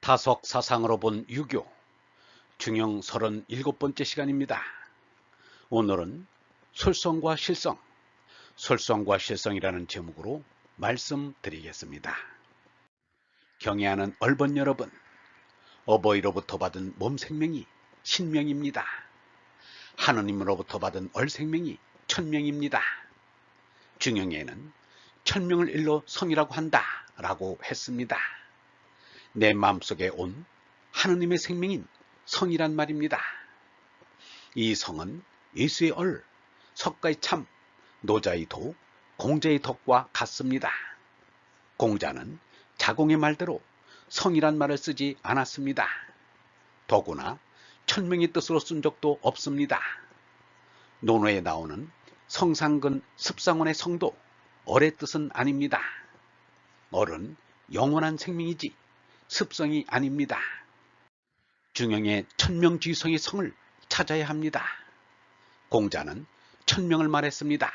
타석 사상으로 본 유교 중형 37번째 시간입니다. 오늘은 솔성과 실성, 솔성과 실성이라는 제목으로 말씀드리겠습니다. 경애하는 얼번 여러분, 어버이로부터 받은 몸 생명이 신명입니다. 하느님으로부터 받은 얼 생명이 천명입니다. 중형에는 천명을 일러 성이라고 한다 라고 했습니다. 내 마음속에 온 하느님의 생명인 성이란 말입니다. 이 성은 예수의 얼, 석가의 참, 노자의 도, 공자의 덕과 같습니다. 공자는 자공의 말대로 성이란 말을 쓰지 않았습니다. 더구나 천명의 뜻으로 쓴 적도 없습니다. 논어에 나오는 성상근 습상원의 성도 얼의 뜻은 아닙니다. 얼은 영원한 생명이지 습성이 아닙니다. 중형의 천명지성의 성을 찾아야 합니다. 공자는 천명을 말했습니다.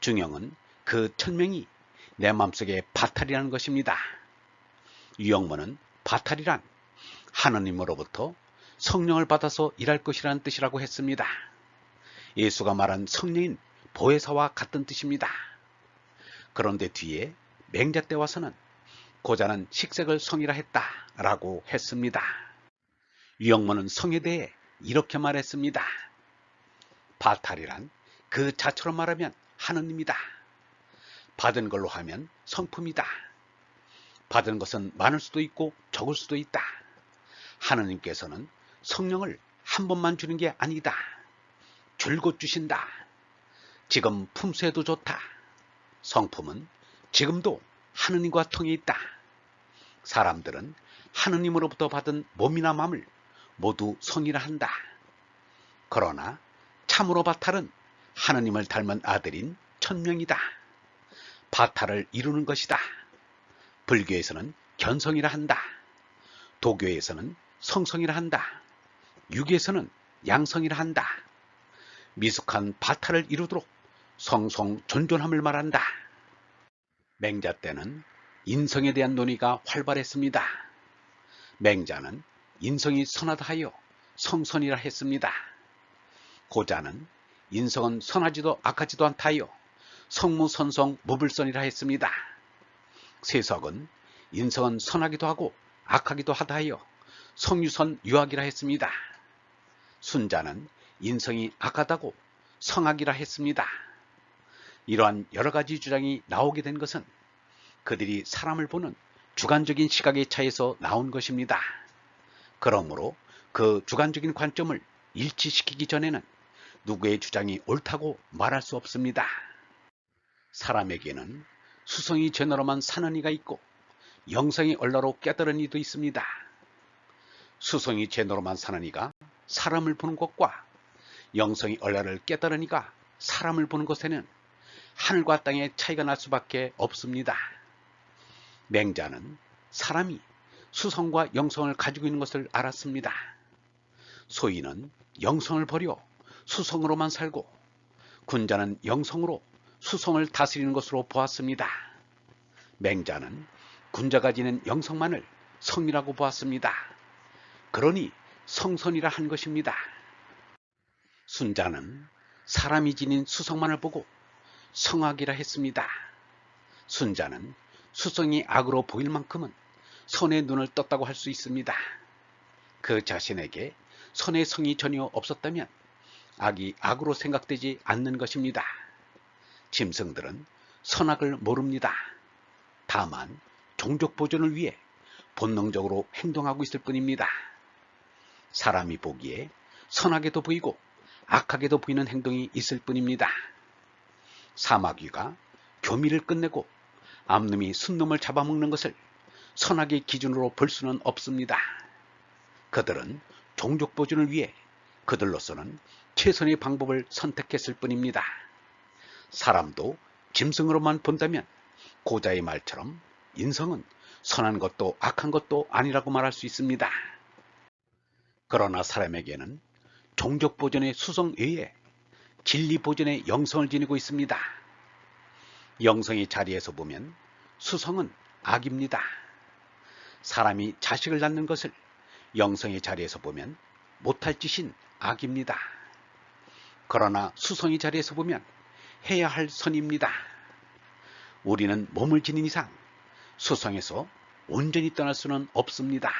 중형은 그 천명이 내 마음속에 바탈이라는 것입니다. 유영문은 바탈이란 하느님으로부터 성령을 받아서 일할 것이라는 뜻이라고 했습니다. 예수가 말한 성령인 보혜사와 같은 뜻입니다. 그런데 뒤에 맹자 때 와서는 고자는 식색을 성이라 했다 라고 했습니다. 유영문은 성에 대해 이렇게 말했습니다. 바탈이란 그 자체로 말하면 하느님이다. 받은 걸로 하면 성품이다. 받은 것은 많을 수도 있고 적을 수도 있다. 하느님께서는 성령을 한 번만 주는 게 아니다. 줄곧 주신다. 지금 품새도 좋다. 성품은 지금도 하느님과 통해 있다. 사람들은 하느님으로부터 받은 몸이나 마음을 모두 성이라 한다. 그러나 참으로 바탈은 하느님을 닮은 아들인 천명이다. 바탈을 이루는 것이다. 불교에서는 견성이라 한다. 도교에서는 성성이라 한다. 유교에서는 양성이라 한다. 미숙한 바탈을 이루도록 성성 존존함을 말한다. 맹자 때는 인성에 대한 논의가 활발했습니다. 맹자는 인성이 선하다 하여 성선이라 했습니다. 고자는 인성은 선하지도 악하지도 않다 하여 성무선성 무불선이라 했습니다. 세석은 인성은 선하기도 하고 악하기도 하다 하여 성유선 유악이라 했습니다. 순자는 인성이 악하다고 성악이라 했습니다. 이러한 여러 가지 주장이 나오게 된 것은 그들이 사람을 보는 주관적인 시각의 차에서 나온 것입니다. 그러므로 그 주관적인 관점을 일치시키기 전에는 누구의 주장이 옳다고 말할 수 없습니다. 사람에게는 수성이 제너로만 사는 이가 있고 영성이 얼라로 깨달은 이도 있습니다. 수성이 제너로만 사는 이가 사람을 보는 것과 영성이 얼라를 깨달은 이가 사람을 보는 것에는 하늘과 땅의 차이가 날 수밖에 없습니다. 맹자는 사람이 수성과 영성을 가지고 있는 것을 알았습니다. 소인은 영성을 버려 수성으로만 살고 군자는 영성으로 수성을 다스리는 것으로 보았습니다. 맹자는 군자가 지닌 영성만을 성이라고 보았습니다. 그러니 성선이라 한 것입니다. 순자는 사람이 지닌 수성만을 보고 성악이라 했습니다. 순자는 수성이 악으로 보일 만큼은 선의 눈을 떴다고 할 수 있습니다. 그 자신에게 선의 성이 전혀 없었다면 악이 악으로 생각되지 않는 것입니다. 짐승들은 선악을 모릅니다. 다만 종족 보존을 위해 본능적으로 행동하고 있을 뿐입니다. 사람이 보기에 선하게도 보이고 악하게도 보이는 행동이 있을 뿐입니다. 사마귀가 교미를 끝내고 암놈이 순놈을 잡아먹는 것을 선악의 기준으로 볼 수는 없습니다. 그들은 종족 보존을 위해 그들로서는 최선의 방법을 선택했을 뿐입니다. 사람도 짐승으로만 본다면 고자의 말처럼 인성은 선한 것도 악한 것도 아니라고 말할 수 있습니다. 그러나 사람에게는 종족 보존의 수성 외에 진리 보존의 영성을 지니고 있습니다. 영성의 자리에서 보면 수성은 악입니다. 사람이 자식을 낳는 것을 영성의 자리에서 보면 못할 짓인 악입니다. 그러나 수성의 자리에서 보면 해야 할 선입니다. 우리는 몸을 지닌 이상 수성에서 온전히 떠날 수는 없습니다.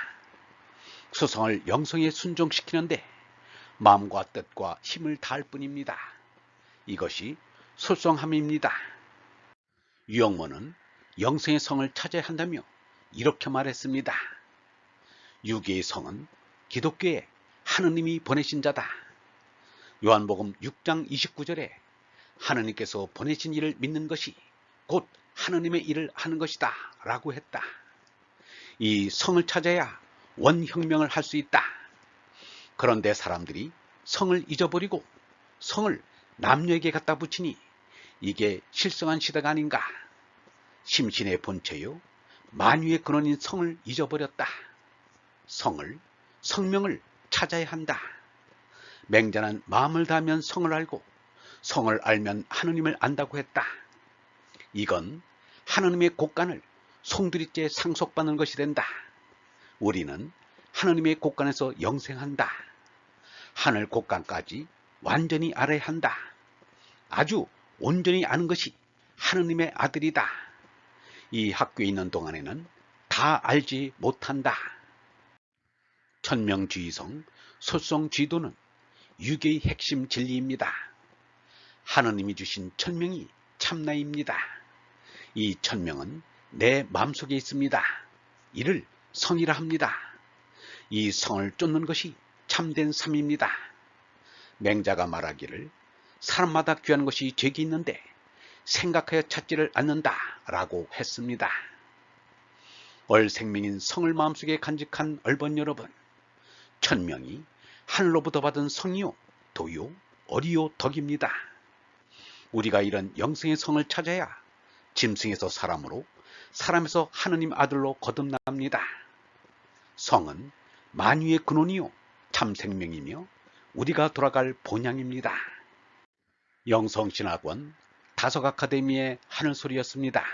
수성을 영성에 순종시키는데 마음과 뜻과 힘을 다할 뿐입니다. 이것이 솔성함입니다. 유영모는 영성의 성을 찾아야 한다며 이렇게 말했습니다. 유기의 성은 기독교에 하느님이 보내신 자다. 요한복음 6장 29절에 하느님께서 보내신 일을 믿는 것이 곧 하느님의 일을 하는 것이다 라고 했다. 이 성을 찾아야 원혁명을 할 수 있다. 그런데 사람들이 성을 잊어버리고 성을 남녀에게 갖다 붙이니 이게 실성한 시대가 아닌가. 심신의 본체요 만유의 근원인 성을 잊어버렸다. 성을 성명을 찾아야 한다. 맹자는 마음을 다하면 성을 알고 성을 알면 하느님을 안다고 했다. 이건 하느님의 곳간을 송두리째 상속받는 것이 된다. 우리는 하느님의 곳간에서 영생한다. 하늘 곳간까지 완전히 알아야 한다. 아주 온전히 아는 것이 하느님의 아들이다. 이 학교에 있는 동안에는 다 알지 못한다. 천명주의성, 솔성쥐도는 유교의 핵심 진리입니다. 하느님이 주신 천명이 참나입니다. 이 천명은 내 마음속에 있습니다. 이를 성이라 합니다. 이 성을 쫓는 것이 참된 삶입니다. 맹자가 말하기를 사람마다 귀한 것이 죄기 있는데 생각하여 찾지를 않는다 라고 했습니다. 얼생명인 성을 마음속에 간직한 얼번 여러분 천명이 하늘로부터 받은 성이요 도요 어리요 덕입니다. 우리가 이런 영생의 성을 찾아야 짐승에서 사람으로 사람에서 하느님 아들로 거듭납니다. 성은 만유의 근원이요 참 생명이며 우리가 돌아갈 본향입니다. 영성신학원 다섯 아카데미의 하늘소리였습니다.